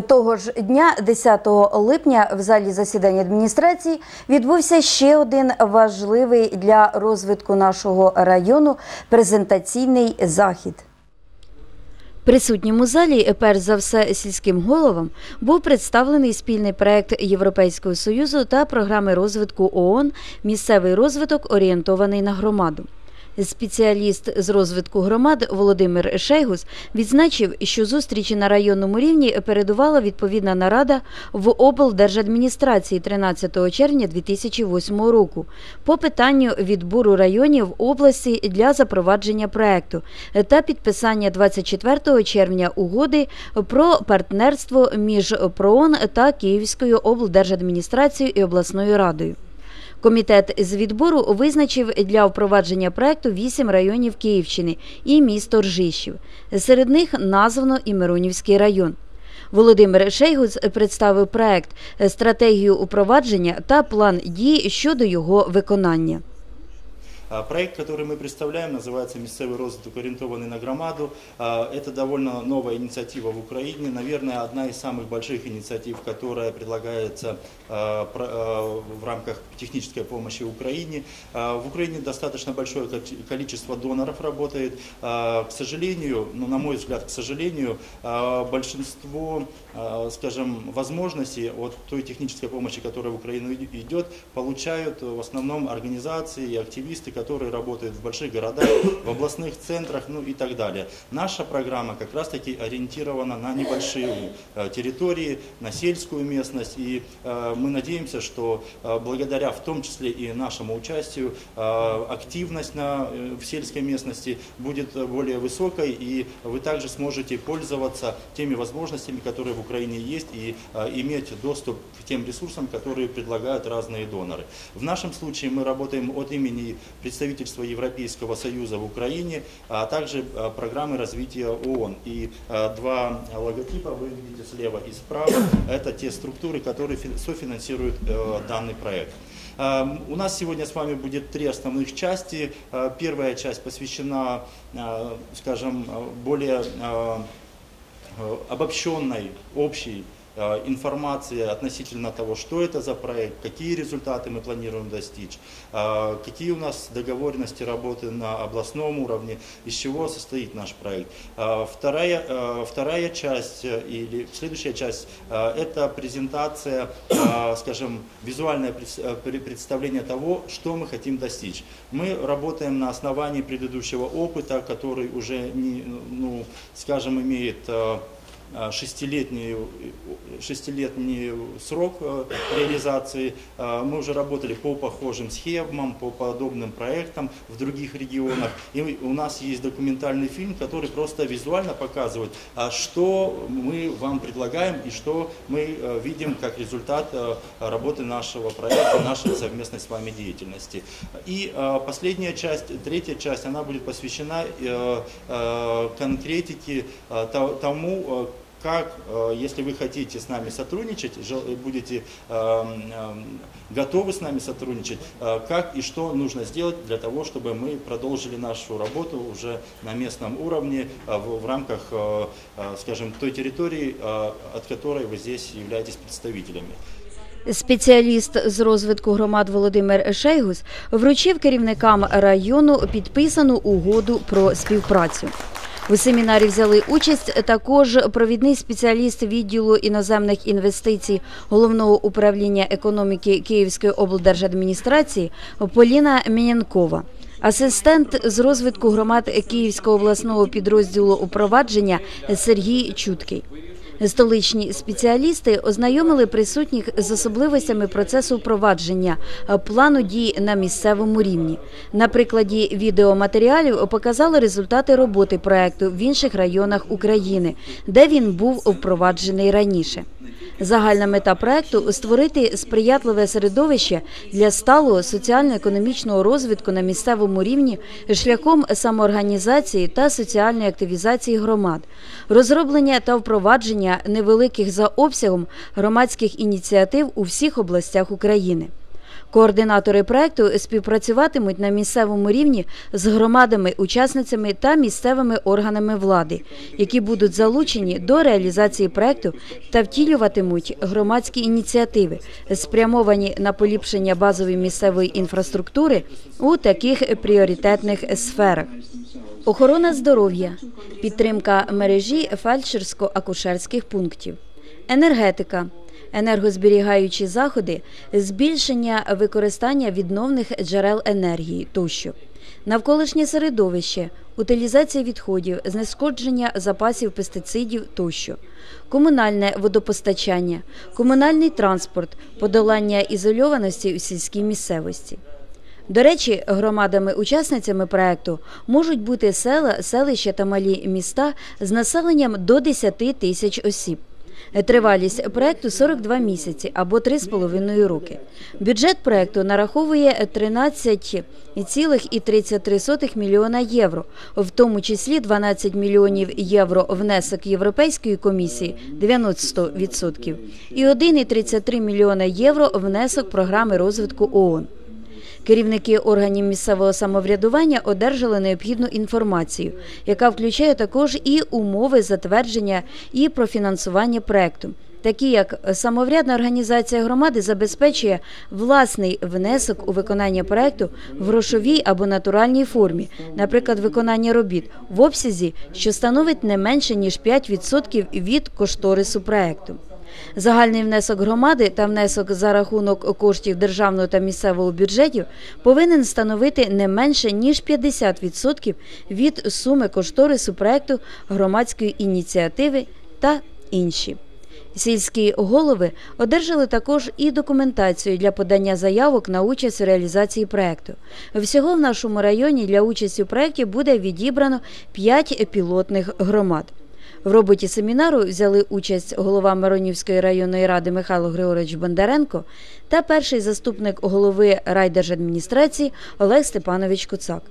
Того ж дня, 10 липня, в залі засідань адміністрації відбувся ще один важливий для розвитку нашого району презентаційний захід. Присутнім у залі, перш за все, сільським головам був представлений спільний проект Європейського союзу та програми розвитку ООН Місцевий розвиток орієнтований на громаду. Спеціаліст з розвитку громад Володимир Шейгус відзначив, що зустрічі на районному рівні передувала відповідна нарада в облдержадміністрації 13 червня 2008 року по питанню відбору районів області для запровадження проекту та підписання 24 червня угоди про партнерство між ПРООН та Київською облдержадміністрацією і обласною радою. Комітет з відбору визначив для впровадження проекту вісім районів Київщини і місто Ржищів. Серед них названо і Миронівський район. Володимир Шейгус представив проект, стратегію упровадження та план дій щодо його виконання. А, Проект, который мы представляем, называется «Местевый розвиток, ориентованный на громаду». А, Это довольно новая инициатива в Украине, наверное, одна из самых больших инициатив, которая предлагается а, в рамках технической помощи Украине. В Украине достаточно большое количе- количество доноров работает. К сожалению, ну, на мой взгляд, к сожалению, большинство, скажем, возможностей от той технической помощи, которая в Украину идет, получают в основном организации и активисты, которые работают в больших городах, в областных центрах, ну и так далее. Наша программа как раз-таки ориентирована на небольшие э, территории, на сельскую местность, и э, мы надеемся, что э, благодаря в том числе и нашему участию активность на, в сельской местности будет более высокой, и вы также сможете пользоваться теми возможностями, которые в Украине есть, и иметь доступ к тем ресурсам, которые предлагают разные доноры. В нашем случае мы работаем от имени представительства Европейского Союза в Украине, а также э, программы развития ООН. И э, два логотипа вы видите слева и справа, это те структуры, которые фин- софинансируют э, данный проект. Эм, У нас сегодня с вами будет три основных части. Первая часть посвящена, скажем, более обобщенной, общей информации относительно того, что это за проект, какие результаты мы планируем достичь, э, какие у нас договоренности работы на областном уровне, из чего состоит наш проект. Э, Вторая, э, вторая часть э, или следующая часть э, это презентация, э, скажем, визуальное пред- э, пре- представление того, что мы хотим достичь. Мы работаем на основании предыдущего опыта, который уже, не, ну, скажем, имеет э, э, шестилетний, шестилетний срок э, реализации. Э, Мы уже работали по похожим схемам, по подобным проектам в других регионах. И у нас есть документальный фильм, который просто визуально показывает, что мы вам предлагаем и что мы э, видим как результат э, работы нашего проекта, нашей совместной с вами деятельности. И э, последняя часть, третья часть, она будет посвящена э, э, конкретике э, то- тому, э, как, э, если вы хотите с нами сотрудничать, жел- будете эм, эм, готовы с нами сотрудничать, э, как и что нужно сделать для того, чтобы мы продолжили нашу работу уже на местном уровне э, в, в рамках, э, э, скажем, той территории, э, от которой вы здесь являетесь представителями. Спеціаліст з розвитку громад Володимир Шейгус вручив керівникам району підписану угоду про співпрацю. У семінарі взяли участь також провідний спеціаліст відділу іноземних інвестицій головного управління економіки Київської облдержадміністрації Поліна Мінянкова. Асистент з розвитку громад Київського обласного підрозділу упровадження Сергій Чуткий. Столичні спеціалісти ознайомили присутніх з особливостями процесу впровадження е, плану дій на місцевому рівні. На прикладі відеоматеріалів показали результати роботи проекту в інших районах України, де він був впроваджений раніше. Загальна мета проекту створити сприятливе середовище для сталого соціально-економічного розвитку на місцевому рівні шляхом самоорганізації та соціальної активізації громад, розроблення та впровадження невеликих за обсягом громадських ініціатив у всіх областях України. Координатори проекту співпрацюватимуть на місцевому рівні з громадами, учасницями та місцевими органами влади, які будуть залучені до реалізації проекту та втілюватимуть громадські ініціативи, спрямовані на поліпшення базової місцевої інфраструктури у таких пріоритетних сферах. Охорона здоров'я, підтримка мережі фельдшерсько-акушерських пунктів, енергетика, енергозберігаючі заходи, збільшення використання відновних джерел енергії тощо, навколишнє середовище, утилізація відходів, знешкодження запасів пестицидів тощо, комунальне водопостачання, комунальний транспорт, подолання ізольованості у сільській місцевості. До речі, громадами-учасницями проекту можуть бути села, селища та малі міста з населенням до 10 тисяч осіб. Тривалість проекту 42 місяці або 3,5 роки. Бюджет проекту нараховує 13,33 мільйона євро, в тому числі 12 мільйонів євро внесок Європейської комісії 90% і 1,33 мільйона євро внесок програми розвитку ООН. Керівники органів місцевого самоврядування одержали необхідну інформацію, яка включає також і умови затвердження і профінансування проекту. Такі як самоврядна організація громади забезпечує власний внесок у виконання проекту в грошовій або натуральній формі, наприклад, виконання робіт в обсязі, що становить не менше ніж 5% від кошторису проекту. Загальний внесок громади та внесок за рахунок коштів державного та місцевого бюджетів повинен становити не менше ніж 50% від суми кошторису проекту громадської ініціативи та інші. Сільські голови одержали також і документацію для подання заявок на участь у реалізації проекту. Всього в нашому районі для участі у проєкті буде відібрано 5 пілотних громад. В роботі семінару взяли участь голова Миронівської районної ради Михайло Григорович Бондаренко та перший заступник голови райдержадміністрації Олег Степанович Куцак.